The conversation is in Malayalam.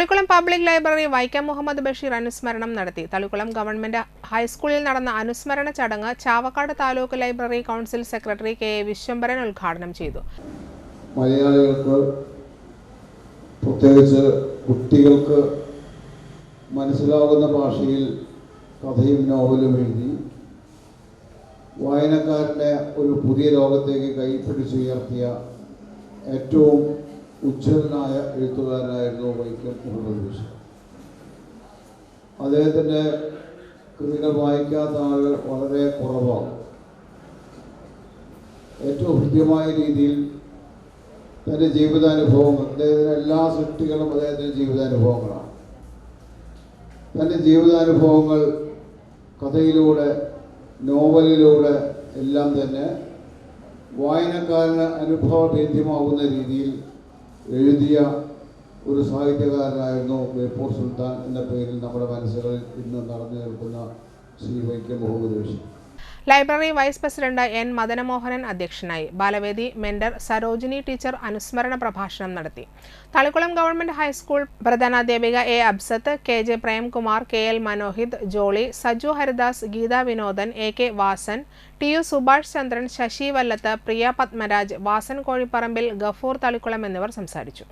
തളിക്കുളം പബ്ലിക് ലൈബ്രറി വൈക്കം മുഹമ്മദ് ബഷീർ അനുസ്മരണം നടത്തി. തളിക്കുളം ഗവൺമെന്റ് ഹൈസ്കൂളിൽ നടന്ന അനുസ്മരണ ചടങ്ങ് Chavakkad taluk library council secretary K A Viswambharan ഉദ്ഘാടനം ചെയ്തു. മലയാളികൾക്ക് പ്രത്യേകിച്ച് കുട്ടികൾക്ക് മനസ്സിലാകുന്ന ഭാഷയിൽ കഥയും നോവലും എഴുതി വായനക്കാരനെ ഒരു പുതിയ ലോകത്തേക്ക് കൈപ്പിടിച്ചുയർത്തിയ ഏറ്റവും ഉജ്ജ്വലനായ എഴുത്തുകാരനായിരുന്നു വൈക്കം മുഹമ്മദ് ബഷീർ. അദ്ദേഹത്തിന്റെ കൃതികൾ വായിക്കാത്ത ആളുകൾ വളരെ കുറവാണ്. ഏറ്റവും ഹൃദ്യമായ രീതിയിൽ തന്റെ ജീവിതാനുഭവങ്ങൾ അദ്ദേഹത്തിന്റെ എല്ലാ സൃഷ്ടികളും അദ്ദേഹത്തിന്റെ ജീവിതാനുഭവങ്ങളാണ്. തന്റെ ജീവിതാനുഭവങ്ങൾ കഥയിലൂടെ നോവലിലൂടെ എല്ലാം തന്നെ വായനക്കാരന് അനുഭവഭേദ്യമാവുന്ന രീതിയിൽ എഴുതിയ ഒരു സാഹിത്യകാരനായിരുന്നു ബേപ്പൂർ സുൽത്താൻ എന്ന പേരിൽ നമ്മുടെ മനസ്സുകളിൽ ഇന്ന് നടന്നു നിൽക്കുന്ന Sree Vaikom Muhammad Basheer. Library vice president N Madanamohanan അധ്യക്ഷനായി. ബാലവേദി മെന്റർ സരോജിനി ടീച്ചർ അനുസ്മരണ പ്രഭാഷണം നടത്തി. Thalikkulam government high school പ്രധാനാധ്യാപിക A Absath K J Premkumar K L Manohith Jolly Saju Haridas Geetha Vinodan A K Vasan T U Subhash Chandran Sasi Vallath Priya Padmaraj Vasan Kozhiparambil Gafoor Thalikkulam എന്നിവർ സംസാരിച്ചു.